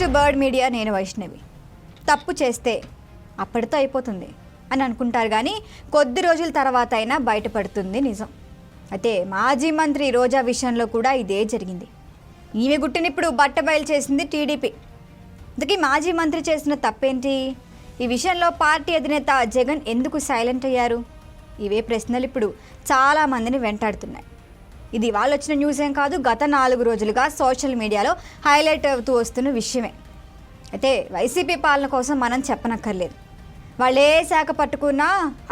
To bird media నేను వైష్ణవి. తప్పు చేస్తే అప్పటితో అయిపోతుంది అని అనుకుంటారు కానీ కొద్ది రోజుల తర్వాత అయినా బయటపడుతుంది నిజం. అయితే మాజీ మంత్రి రోజా విషయంలో కూడా ఇదే జరిగింది. ఈమె గుట్టినిప్పుడు బట్టబయలు చేసింది టీడీపీ. అందుకే మాజీ మంత్రి చేసిన తప్పేంటి? ఈ విషయంలో పార్టీ అధినేత జగన్ ఎందుకు సైలెంట్ అయ్యారు? ఇవే ప్రశ్నలు ఇప్పుడు చాలామందిని వెంటాడుతున్నాయి. ఇది వాళ్ళు వచ్చిన న్యూస్ ఏం కాదు గత నాలుగు రోజులుగా సోషల్ మీడియాలో హైలైట్ అవుతూ వస్తున్న విషయమే. అయితే వైసీపీ పాలన కోసం మనం చెప్పనక్కర్లేదు. వాళ్ళు ఏ శాఖ పట్టుకున్నా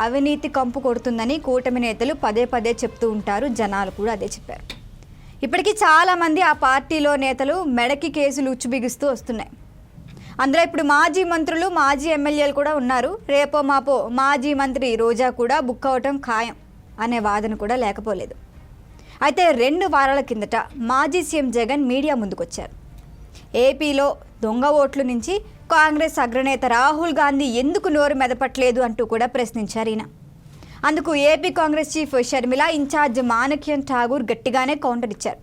అవినీతి కంపు కొడుతుందని కూటమి నేతలు పదే పదే చెప్తూ ఉంటారు జనాలు కూడా అదే చెప్పారు. ఇప్పటికీ చాలామంది ఆ పార్టీలో నేతలు మెడకి కేసులు ఉచ్చుబిగుస్తూ వస్తున్నాయి. అందులో ఇప్పుడు మాజీ మంత్రులు మాజీ ఎమ్మెల్యేలు కూడా ఉన్నారు. రేపో మాపో మాజీ మంత్రి రోజా కూడా బుక్ అవటం ఖాయం అనే వాదన కూడా లేకపోలేదు. అయితే రెండు వారాల కిందట మాజీ సీఎం జగన్ మీడియా ముందుకొచ్చారు. ఏపీలో దొంగ ఓట్లు నుంచి కాంగ్రెస్ అగ్రనేత రాహుల్ గాంధీ ఎందుకు నోరు మెదపట్లేదు అంటూ కూడా ప్రశ్నించారు ఈయన. అందుకు AP Congress chief Sharmila in charge Manickam Tagore గట్టిగానే కౌంటర్ ఇచ్చారు.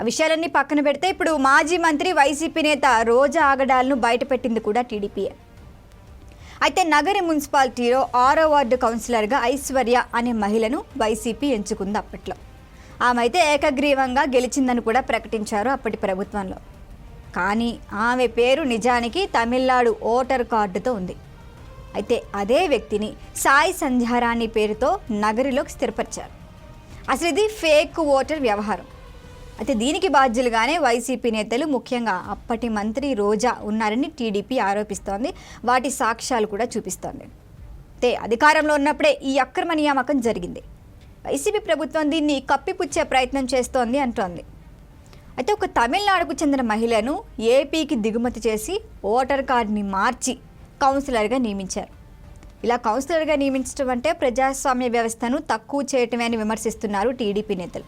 ఆ విషయాలన్నీ పక్కన పెడితే ఇప్పుడు మాజీ మంత్రి వైసీపీ నేత రోజా ఆగడాలను బయటపెట్టింది కూడా టీడీపీయే. అయితే నగరి మున్సిపాలిటీలో ఆరో వార్డు కౌన్సిలర్గా ఐశ్వర్య అనే మహిళను వైసీపీ ఎంచుకుంది అప్పట్లో. ఆమె అయితే ఏకగ్రీవంగా గెలిచిందని కూడా ప్రకటించారు అప్పటి ప్రభుత్వంలో. కానీ ఆమె పేరు నిజానికి తమిళనాడు ఓటర్ కార్డుతో ఉంది. అయితే అదే వ్యక్తిని సాయి సంధ్యారాణి పేరుతో నగరిలోకి స్థిరపరిచారు. అసలు ఇది ఫేక్ ఓటర్ వ్యవహారం. అయితే దీనికి బాధ్యులుగానే వైసీపీ నేతలు ముఖ్యంగా అప్పటి మంత్రి రోజా ఉన్నారని టీడీపీ ఆరోపిస్తోంది. వాటి సాక్ష్యాలు కూడా చూపిస్తోంది. అయితే అధికారంలో ఉన్నప్పుడే ఈ అక్రమ నియామకం జరిగింది. వైసీపీ ప్రభుత్వం దీన్ని కప్పిపుచ్చే ప్రయత్నం చేస్తోంది అంటోంది. అయితే ఒక తమిళనాడుకు చెందిన మహిళను ఏపీకి దిగుమతి చేసి ఓటర్ కార్డుని మార్చి కౌన్సిలర్గా నియమించారు. ఇలా కౌన్సిలర్గా నియమించడం అంటే ప్రజాస్వామ్య వ్యవస్థను తక్కువ చేయటమే అని విమర్శిస్తున్నారు టీడీపీ నేతలు.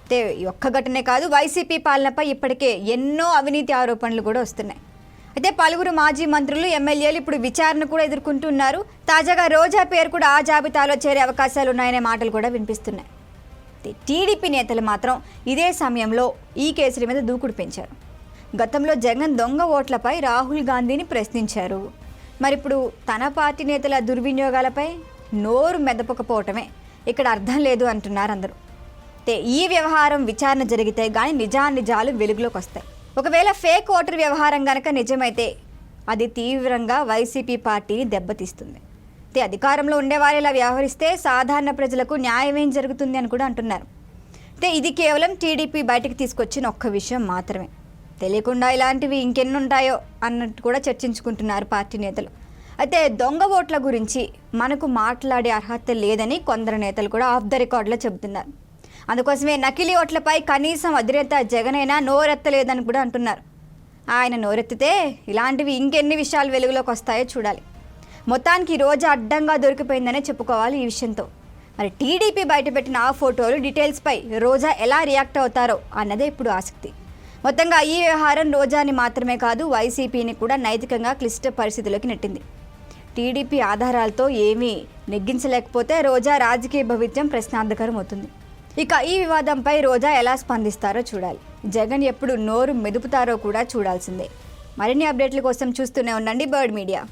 అయితే ఒక్క ఘటనే కాదు వైసీపీ పాలనపై ఇప్పటికే ఎన్నో అవినీతి ఆరోపణలు కూడా వస్తున్నాయి. అయితే పలువురు మాజీ మంత్రులు ఎమ్మెల్యేలు ఇప్పుడు విచారణ కూడా ఎదుర్కొంటున్నారు. తాజాగా రోజా పేరు కూడా ఆ జాబితాలో చేరే అవకాశాలు ఉన్నాయనే మాటలు కూడా వినిపిస్తున్నాయి. టీడీపీ నేతలు మాత్రం ఇదే సమయంలో ఈ కేసుల మీద దూకుడు పెంచారు. గతంలో జగన్ దొంగ ఓట్లపై రాహుల్ గాంధీని ప్రశ్నించారు. మరి ఇప్పుడు తన పార్టీ నేతల దుర్వినియోగాలపై నోరు మెదపకపోవటమే ఇక్కడ అర్థం లేదు అంటున్నారు అందరూ. అయితే ఈ వ్యవహారం విచారణ జరిగితే కానీ నిజానిజాలు వెలుగులోకి వస్తాయి. ఒకవేళ ఫేక్ ఓటర్ వ్యవహారం గనక నిజమైతే అది తీవ్రంగా వైసీపీ పార్టీని దెబ్బతీస్తుంది. అయితే అధికారంలో ఉండేవారు ఇలా వ్యవహరిస్తే సాధారణ ప్రజలకు న్యాయమేం జరుగుతుంది అని కూడా అంటున్నారు. అయితే ఇది కేవలం టీడీపీ బయటకు తీసుకొచ్చిన ఒక్క విషయం మాత్రమే. తెలియకుండా ఇలాంటివి ఇంకెన్ని ఉంటాయో అన్నట్టు కూడా చర్చించుకుంటున్నారు పార్టీ నేతలు. అయితే దొంగ ఓట్ల గురించి మనకు మాట్లాడే అర్హత లేదని కొందరు నేతలు కూడా ఆఫ్ ద రికార్డులో చెబుతున్నారు. అందుకోసమే నకిలీ ఓట్లపై కనీసం అధినేత జగనైనా నోరెత్తలేదని కూడా అంటున్నారు. ఆయన నోరెత్తితే ఇలాంటివి ఇంకెన్ని విషయాలు వెలుగులోకి వస్తాయో చూడాలి. మొత్తానికి రోజా అడ్డంగా దొరికిపోయిందనే చెప్పుకోవాలి ఈ విషయంతో. మరి టీడీపీ బయటపెట్టిన ఆ ఫోటోలు డీటెయిల్స్పై రోజా ఎలా రియాక్ట్ అవుతారో అన్నదే ఇప్పుడు ఆసక్తి. మొత్తంగా ఈ వ్యవహారం రోజాని మాత్రమే కాదు వైసీపీని కూడా నైతికంగా క్లిష్ట పరిస్థితుల్లోకి నెట్టింది. టీడీపీ ఆధారాలతో ఏమీ నెగ్గించలేకపోతే రోజా రాజకీయ భవిత్యం ప్రశ్నార్థకరం అవుతుంది. ఇక ఈ వివాదంపై రోజా ఎలా స్పందిస్తారో చూడాలి. జగన్ ఎప్పుడు నోరు మెదుపుతారో కూడా చూడాల్సిందే. మరిన్ని అప్డేట్ల కోసం చూస్తూనే ఉండండి బర్డ్ మీడియా.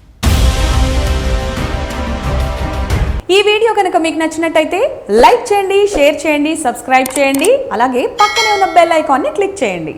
ఈ వీడియో కనుక మీకు నచ్చినట్టయితే లైక్ చేయండి షేర్ చేయండి సబ్స్క్రైబ్ చేయండి అలాగే పక్కనే ఉన్న బెల్ ఐకాన్ని క్లిక్ చేయండి.